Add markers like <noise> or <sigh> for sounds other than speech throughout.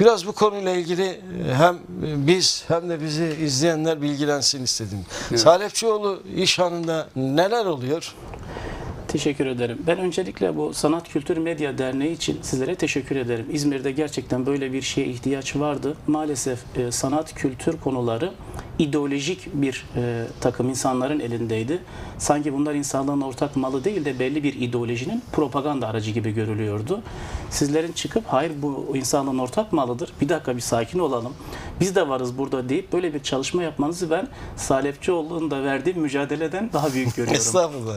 Biraz bu konuyla ilgili e, hem biz hem de bizi izleyenler bilgilensin istedim. Evet. Salepçioğlu iş hanında neler oluyor? Teşekkür ederim. Ben öncelikle bu Sanat Kültür Medya Derneği için sizlere teşekkür ederim. İzmir'de gerçekten böyle bir şeye ihtiyaç vardı. Maalesef e, sanat kültür konuları ideolojik bir e, takım insanların elindeydi. Sanki bunlar insanlığın ortak malı değil de belli bir ideolojinin propaganda aracı gibi görülüyordu. Sizlerin çıkıp hayır bu insanlığın ortak malıdır. Bir dakika bir sakin olalım. Biz de varız burada deyip böyle bir çalışma yapmanızı ben Salepçioğlu'nun da verdiği mücadeleden daha büyük <laughs> görüyorum. Estağfurullah.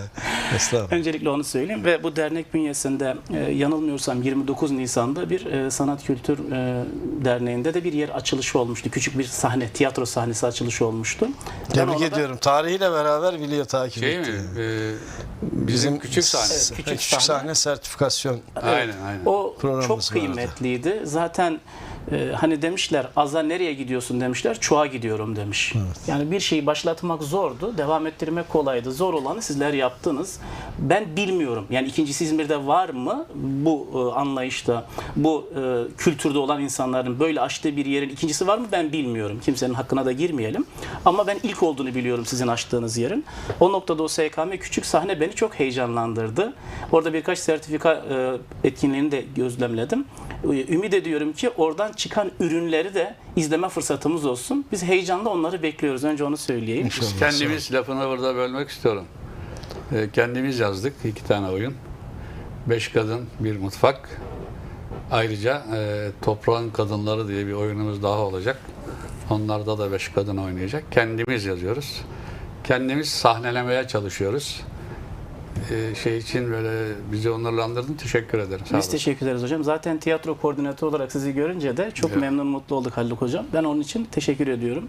Estağfurullah. Öncelikle onu söyleyeyim ve bu dernek bünyesinde e, yanılmıyorsam 29 Nisan'da bir e, sanat kültür e, derneğinde de bir yer açılışı olmuştu. Küçük bir sahne, tiyatro sahnesi açılışı olmuştu. Tebrik ona da- ediyorum. Tarihiyle beraber biliyor takip Şey etti. mi? Ee, bizim küçük sahne. Evet, küçük küçük, sahne. sahne sertifikasyon. Aynen aynen. O çok vardı. kıymetliydi. Zaten e, hani demişler aza nereye gidiyorsun demişler. Çoğa gidiyorum demiş. Yani bir şeyi başlatmak zordu. Devam ettirmek kolaydı. Zor olanı sizler yaptınız. Ben bilmiyorum. Yani ikincisi İzmir'de var mı bu e, anlayışta, bu e, kültürde olan insanların böyle açtığı bir yerin ikincisi var mı ben bilmiyorum. Kimsenin hakkına da girmeyelim. Ama ben ilk olduğunu biliyorum sizin açtığınız yerin. O noktada o SKM küçük sahne beni çok heyecanlandırdı. Orada birkaç sertifika e, etkinliğini de gözlemledim. Ümit ediyorum ki oradan çıkan ürünleri de izleme fırsatımız olsun. Biz heyecanla onları bekliyoruz. Önce onu söyleyeyim. İnşallah. Biz kendimiz lafını burada bölmek istiyorum. Ee, kendimiz yazdık iki tane oyun. Beş kadın, bir mutfak. Ayrıca e, Toprağın Kadınları diye bir oyunumuz daha olacak. Onlarda da beş kadın oynayacak. Kendimiz yazıyoruz. Kendimiz sahnelemeye çalışıyoruz. Ee, şey için böyle bizi onurlandırdın. Teşekkür ederim. Sağ Biz olasın. teşekkür ederiz hocam. Zaten tiyatro koordinatörü olarak sizi görünce de çok Evet. memnun mutlu olduk Haluk hocam. Ben onun için teşekkür ediyorum.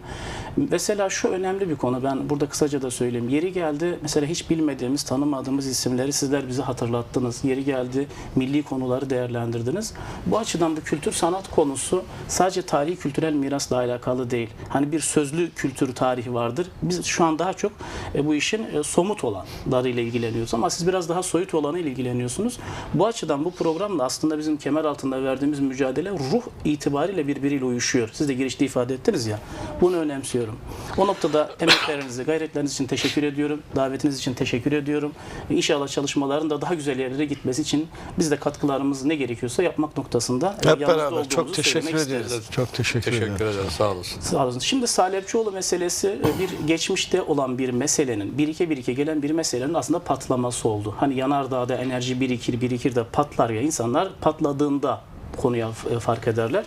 Mesela şu önemli bir konu. Ben burada kısaca da söyleyeyim. Yeri geldi mesela hiç bilmediğimiz, tanımadığımız isimleri sizler bize hatırlattınız. Yeri geldi milli konuları değerlendirdiniz. Bu açıdan bu kültür sanat konusu sadece tarihi kültürel mirasla alakalı değil. Hani bir sözlü kültür tarihi vardır. Biz şu an daha çok e, bu işin e, somut olanlarıyla ilgileniyoruz ama siz biraz daha soyut olanıyla ilgileniyorsunuz. Bu açıdan bu programla aslında bizim kemer altında verdiğimiz mücadele ruh itibariyle birbiriyle uyuşuyor. Siz de girişte ifade ettiniz ya. Bunu önemsiyorum. O noktada emeklerinize, gayretleriniz için teşekkür ediyorum. Davetiniz için teşekkür ediyorum. İnşallah çalışmaların da daha güzel yerlere gitmesi için biz de katkılarımız ne gerekiyorsa yapmak noktasında Hep beraber olduğumuzu çok teşekkür ederiz. Çok teşekkür, ederim. Teşekkür ederim. Sağ olasın. Sağ olun. Şimdi Salepçioğlu meselesi e, bir geçmişte olan bir meselenin, birike birike gelen bir meselenin aslında patlaması oldu. Hani yanardağda enerji birikir birikir de patlar ya insanlar patladığında konuya f- fark ederler.